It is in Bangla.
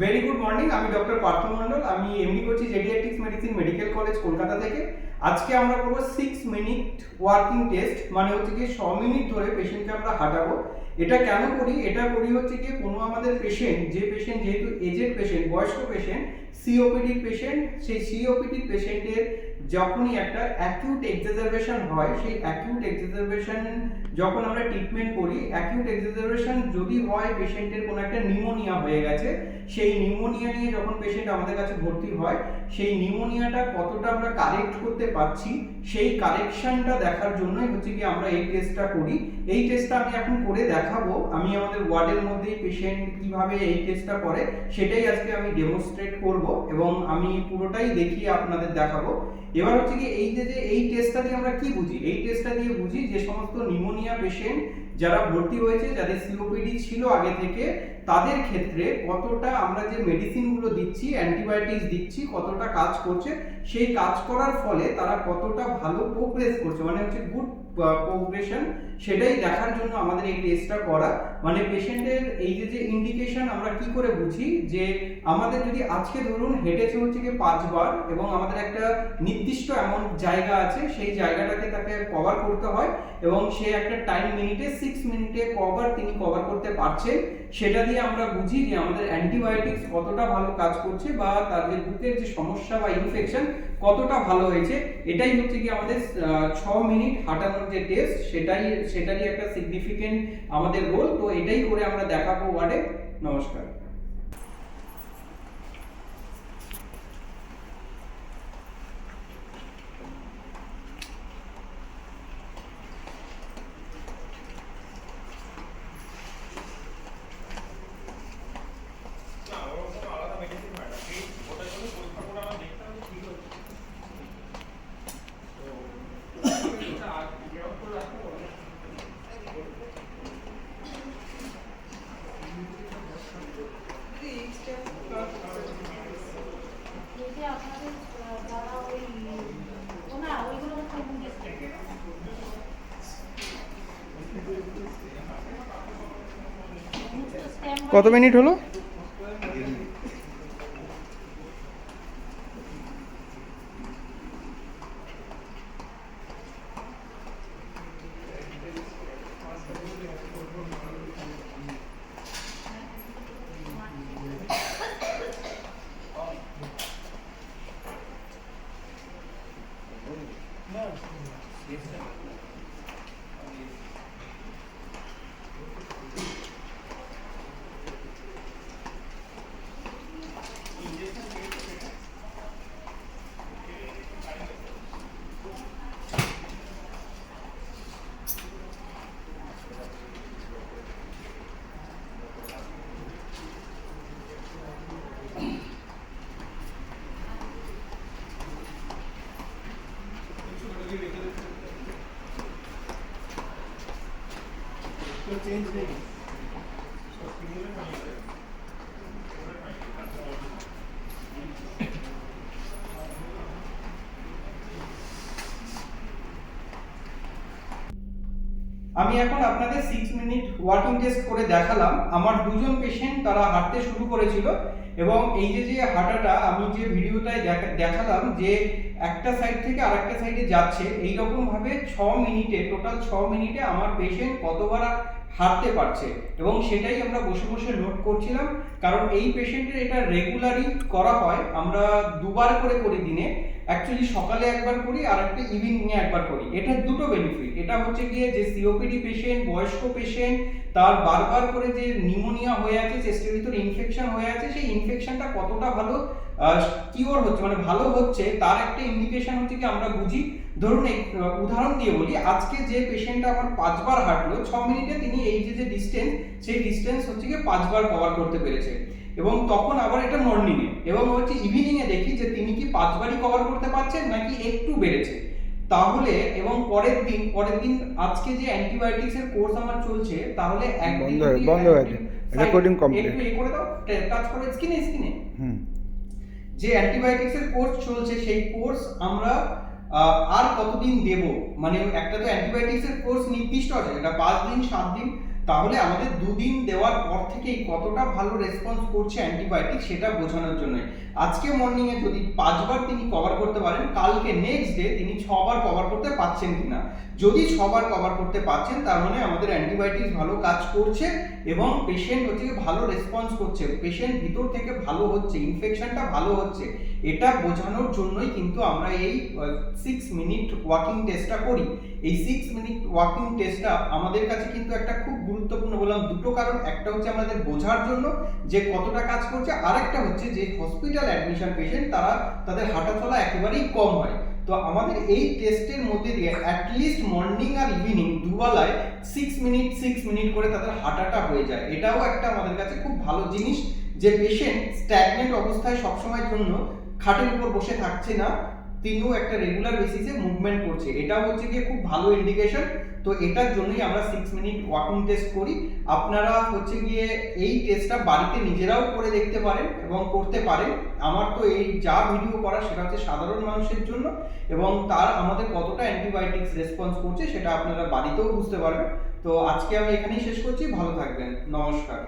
ভেরি গুড মর্নিং আমি ডক্টর পার্থ মণ্ডল, আমি এমনি করছি geriatrics medicine medical college Kolkata থেকে। আজকে আমরা করব সিক্স মিনিট ওয়ার্কিং টেস্ট মানে হচ্ছে কি ছ মিনিট ধরে পেশেন্টকে আমরা হাঁটাবো। এটা কেন করি? এটা করি হচ্ছে কি কোনো আমাদের পেশেন্ট যে পেশেন্ট যেহেতু এজেড পেশেন্ট বয়স্ক পেশেন্ট সিওপিডির পেশেন্ট সেই সিওপিডির পেশেন্টের যখনই একটা অ্যাকিউট এক্সাজারবেশন হয়, সেই অ্যাকিউট এক্সাজারবেশন যখন আমরা ট্রিটমেন্ট করি অ্যাকিউট এক্সাজারবেশন যদি হয় পেশেন্টের কোনো একটা নিউমোনিয়া হয়ে গেছে, সেই নিউমোনিয়া নিয়ে যখন পেশেন্ট আমাদের কাছে ভর্তি হয় সেই নিউমোনিয়াটা কতটা আমরা কারেক্ট করতে পারছি, সেই কারেকশনটা দেখার জন্যই হচ্ছে কি আমরা এই টেস্টটা করি। এই টেস্টটা আমি এখন করে দেখাবো। আমি আমাদের ওয়ার্ডের মধ্যেই পেশেন্ট কীভাবে এই টেস্টটা করে, সেটাই আজকে আমি ডেমনস্ট্রেট করব এবং আমি পুরোটাই দেখিয়ে আপনাদের দেখাবো। এবার হচ্ছে কি এই যে এই টেস্টটা দিয়ে আমরা কি বুঝি? এই টেস্টটা দিয়ে বুঝি যে সমস্ত নিউমোনিয়া পেশেন্ট যারা ভর্তি হয়েছে, যাদের সিওপিডি ছিল আগে থেকে, তাদের ক্ষেত্রে কতটা আমরা যে মেডিসিনগুলো দিচ্ছি অ্যান্টিবায়োটিক্স দিচ্ছি, কতটা কাজ করছে, সেই কাজ করার ফলে তারা কতটা ভালো প্রোগ্রেস করছে মানে হচ্ছে গুড প্রোগ্রেশন সেটাই দেখার জন্য আমাদের এই টেস্টটা করা। মানে পেশেন্টের এই যে যে ইন্ডিকেশন আমরা কি করে বুঝি? যে আমাদের যদি আজকে ধরুন হেঁটেছে হচ্ছে কি পাঁচবার এবং আমাদের একটা নির্দিষ্ট এমন জায়গা আছে, সেই জায়গাটাকে তাকে কভার করতে হয় এবং সে একটা টাইম মিনিটে সিক্স মিনিটে কভার তিনি কভার করতে পারছেন, সেটা দিয়ে আমরা বুঝি যে আমাদের অ্যান্টিবায়োটিক্স কতটা ভালো কাজ করছে বা তার যে বুকের যে সমস্যা বা ইনফেকশন কতটা ভালো হয়েছে। এটাই হচ্ছে কি আমাদের ছ মিনিট হাঁটানোর যে টেস্ট সেটাই, সেটারই একটা সিগনিফিকেন্ট আমাদের রোল তো এটাই করে আমরা দেখাবো ওয়ার্ডে নমস্কার না ওরকম কোনো আলাদা মেডিসিন হয় না এই ওটার জন্য পরীক্ষা করে আমার দেখতে হবে ঠিক হচ্ছে তো এটা আগ বিরক্ত করে রাখতে হবে এই যে আপনাদের আহ, যারা ওই ও না ওইগুলো হচ্ছে মুখের কত মিনিট হলো? আমি এখন আপনাদের সিক্স মিনিট ওয়াকিং টেস্ট করে দেখালাম। আমার দুজন পেশেন্ট তারা হাঁটতে শুরু করেছিল এবং এই যে যে হাঁটাটা আমি যে ভিডিওটায় দেখা- দেখালাম যে একটা সাইড থেকে আরেকটা সাইডে যাচ্ছে এই রকম ভাবে ছ মিনিটে টোটাল ছ মিনিটে আমার পেশেন্ট কতবার হাঁটতে পারছে। এবং সেটাই আমরা বসে বসে নোট করছিলাম। কারণ এই পেশেন্টের এটা রেগুলারই করা হয়। আমরা দুবার করে করি দিনে। অ্যাকচুয়ালি সকালে একবার করি আর একটা ইভিনিংয়ে একবার করি। এটার দুটো বেনিফিট এটা হচ্ছে গিয়ে যে সিওপিডি পেশেন্ট বয়স্ক পেশেন্ট তার বারবার করে যে নিউমোনিয়া হয়ে আছে চেস্টের ভিতরে ইনফেকশন হয়ে আছে, সেই ইনফেকশনটা কতটা ভালো কিওর হচ্ছে মানে ভালো হচ্ছে, তার একটা ইন্ডিকেশন হচ্ছে কি আমরা বুঝি। ধরুন উদাহরণ দিয়ে বলি, আজকে যে পেশেন্ট আমার পাঁচবার হাঁটলো, ছ মিনিটে তিনি এই যে যে ডিস্টেন্স সেই ডিস্টেন্স হচ্ছে কি পাঁচবার কভার করতে পেরেছে। এবং তখন আবার এটা মর্নিং এ। এবং হচ্ছে ইভিনিং এ দেখি যে তিনি কি পাঁচবারই কভার করতে পারছেন নাকি একটু বেড়েছে। তাহলে এবং পরের দিন পরের দিন আজকে যে অ্যান্টিবায়োটিক্স এর কোর্স আমার চলছে তাহলে একদিন বন্ধ হয়ে- গেছে। Recording complete. একটু করে দাও টাচ করো স্ক্রিনে স্ক্রিনে হুম। যে অ্যান্টিবায়োটিক্স এর কোর্স চলছে সেই কোর্স আমরা আর কতদিন দেব? মানে একটা তো অ্যান্টিবায়োটিক্স এর কোর্স নির্দিষ্ট আছে এটা পাঁচ দিন সাত দিন তাহলে আমাদের দুদিন দেওয়ার পর থেকেই কতটা ভালো রেসপন্স করছে অ্যান্টিবায়োটিক সেটা বোঝানোর জন্য। আজকে মর্নিংয়ে যদি পাঁচবার তিনি কভার করতে পারেন, কালকে নেক্সট ডে তিনি ছবার কভার করতে পারছেন কিনা। যদি ছবার কভার করতে পারছেন, তার মানে আমাদের অ্যান্টিবায়োটিক ভালো কাজ করছে এবং পেশেন্ট হচ্ছে ভালো রেসপন্স করছে। পেশেন্ট ভিতর থেকে ভালো হচ্ছে ইনফেকশনটা ভালো হচ্ছে। এটা বোঝানোর জন্যই কিন্তু আমরা এই সিক্স মিনিট ওয়াকিং টেস্টটা করি। এই সিক্স মিনিট ওয়াকিং টেস্টটা আমাদের কাছে কিন্তু একটা খুব গুরুত্বপূর্ণ বললাম। দুটো কারণ, একটা হচ্ছে আমাদের বোঝার জন্য যে কতটা কাজ করছে, আরেকটা হচ্ছে যে হসপিটাল অ্যাডমিশন পেশেন্ট তারা তাদের হাঁটা চলা একেবারেই কম হয়। তো আমাদের এই টেস্টের মধ্যে দিয়ে অ্যাটলিস্ট মর্নিং আর ইভিনিং দুবেলায় সিক্স মিনিট সিক্স মিনিট করে তাদের হাঁটাটা হয়ে যায়। এটাও একটা আমাদের কাছে খুব ভালো জিনিস যে পেশেন্ট স্ট্যাগনেন্ট অবস্থায় সবসময়ের জন্য খাটের উপর বসে থাকছে না। তিনিও একটা রেগুলার বেসিসে মুভমেন্ট করছে। এটাও হচ্ছে গিয়ে খুব ভালো ইন্ডিকেশন তো এটার জন্যই আমরা সিক্স মিনিট ওয়াকিং টেস্ট করি। আপনারা হচ্ছে গিয়ে এই টেস্টটা বাড়িতে নিজেরাও করে দেখতে পারেন এবং করতে পারেন। আমার তো এই যা ভিডিও করা সেটা হচ্ছে সাধারণ মানুষের জন্য এবং তার আমাদের কতটা অ্যান্টিবায়োটিক্স রেসপন্স করছে সেটা আপনারা বাড়িতেও বুঝতে পারবেন। তো আজকে আমি এখানেই শেষ করছি। ভালো থাকবেন। নমস্কার।